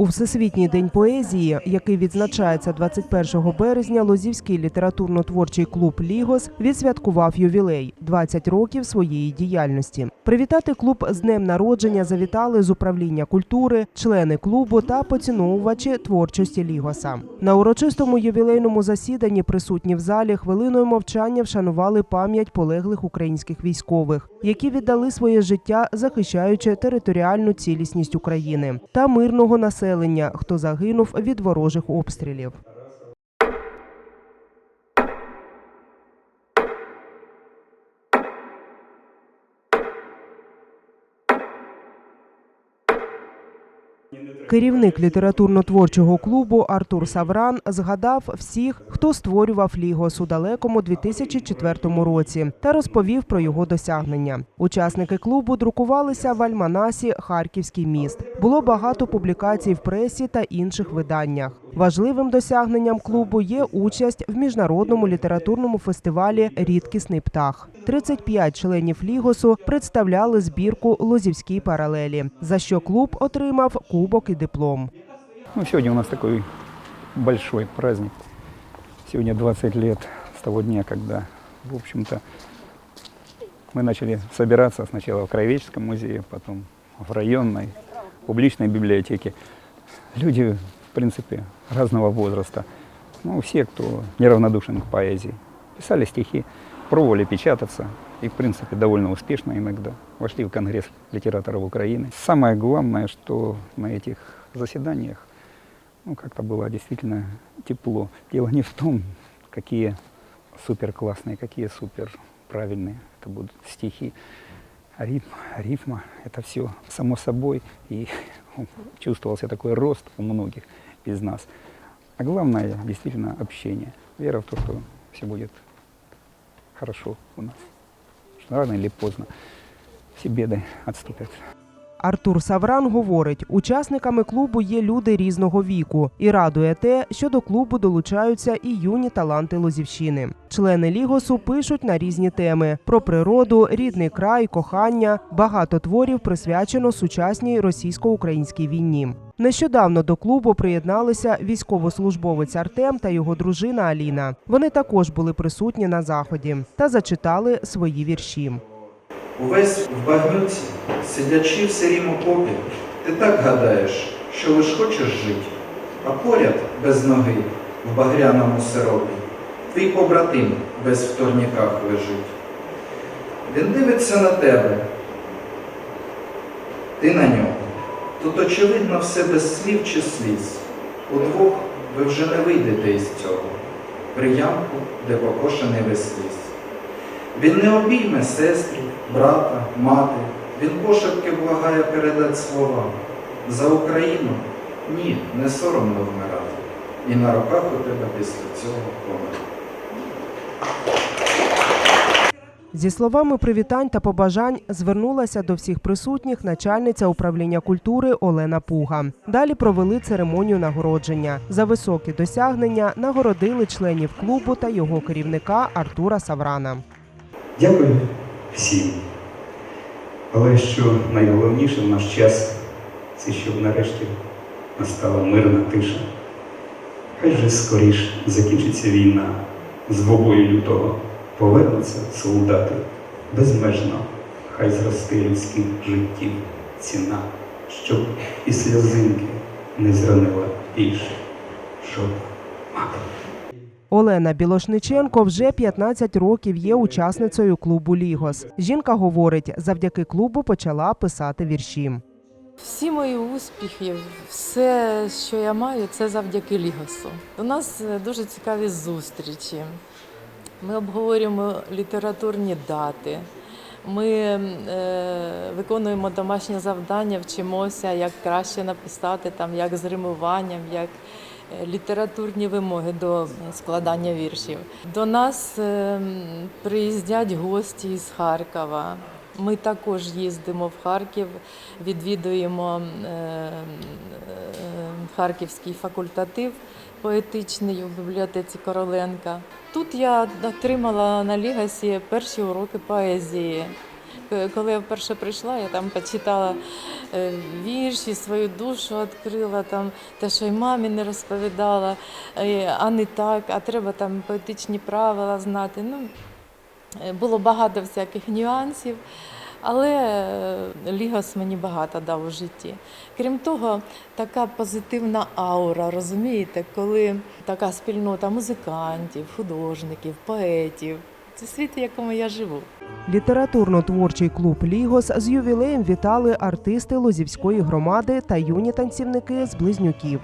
У Всесвітній день поезії, який відзначається 21 березня, Лозівський літературно-творчий клуб Лігос відсвяткував ювілей 20 років своєї діяльності. Привітати клуб з днем народження завітали з управління культури, члени клубу та поціновувачі творчості Лігоса. На урочистому ювілейному засіданні присутні в залі хвилиною мовчання вшанували пам'ять полеглих українських військових, які віддали своє життя, захищаючи територіальну цілісність України та мирного населення, хто загинув від ворожих обстрілів. Керівник літературно-творчого клубу Артур Савран згадав всіх, хто створював Лігос у далекому 2004 році, та розповів про його досягнення. Учасники клубу друкувалися в альманасі Харківський міст. Було багато публікацій в пресі та інших виданнях. Важливим досягненням клубу є участь в міжнародному літературному фестивалі Рідкісний птах. 35 членів Лігосу представляли збірку Лозівські паралелі, за що клуб отримав кубок і диплом. Ну, сегодня у нас такой большой праздник. Сегодня 20 лет с того дня, когда, в общем-то, мы начали собираться сначала в Краеведческом музее, потом в районной, публичной библиотеке. Люди, в принципе, разного возраста. Ну, все, кто неравнодушен к поэзии. Писали стихи, пробовали печататься. И, в принципе, довольно успешно иногда. Вошли в Конгресс литераторов Украины. Самое главное, что на этих заседаниях ну, как-то было действительно тепло. Дело не в том, какие супер классные, какие супер правильные это будут стихи. Ритм, рифма, это все само собой. И чувствовался такой рост у многих из нас. А главное, действительно, общение. Вера в то, что все будет хорошо у нас. Что рано или поздно все беды отступят. Артур Савран говорить, учасниками клубу є люди різного віку, і радує те, що до клубу долучаються і юні таланти Лозівщини. Члени Лігосу пишуть на різні теми про природу, рідний край, кохання. Багато творів присвячено сучасній російсько-українській війні. Нещодавно до клубу приєдналися військовослужбовець Артем та його дружина Аліна. Вони також були присутні на заході та зачитали свої вірші. Увесь в багнюці, сидячи в сирім окопі, ти так гадаєш, що лиш хочеш жить, а поряд без ноги в багряному сиропі твій побратим без в турніках лежить. Він дивиться на тебе, ти на нього. Тут очевидно все без слів чи сліз. Удвох ви вже не вийдете із цього, при ямку, де покошений весь ліс. Він не обійме сестрів, брата, мати, він пошепки благає передати слова. За Україну ні, не соромно вмирати. І на руках у тебе після цього помер. Зі словами привітань та побажань звернулася до всіх присутніх начальниця управління культури Олена Пуга. Далі провели церемонію нагородження. За високі досягнення нагородили членів клубу та його керівника Артура Саврана. Дякую всім. Але що найголовніше в наш час, це щоб нарешті настала мирна тиша. Хай же скоріш закінчиться війна, з вогою лютого повернуться солдати безмежно, хай зросте людських життів ціна, щоб і сльозинки не зранила більше жодна мати. Олена Білошниченко вже 15 років є учасницею клубу Лігос. Жінка говорить, завдяки клубу почала писати вірші. Всі мої успіхи, все, що я маю, це завдяки Лігосу. У нас е, дуже цікаві зустрічі. Ми обговорюємо літературні дати. Ми е, виконуємо домашнє завдання, вчимося, як краще написати, там, як з римуванням, як літературні вимоги до складання віршів. До нас е, приїздять гості із Харкова. Ми також їздимо в Харків, відвідуємо е, е, Харківський факультатив поетичний у бібліотеці Короленка. Тут я отримала на Лігасі перші уроки поезії. К- Коли я вперше прийшла, я там почитала е, вірші, свою душу відкрила, там, те, що й мамі не розповідала, е, а не так, а треба там поетичні правила знати. Ну, е, було багато всяких нюансів. Але е, Лігос мені багато дав у житті. Крім того, така позитивна аура, розумієте, коли така спільнота музикантів, художників, поетів. Це світ, в якому я живу. Літературно-творчий клуб Лігос з ювілеєм вітали артисти Лозівської громади та юні танцівники з близнюків.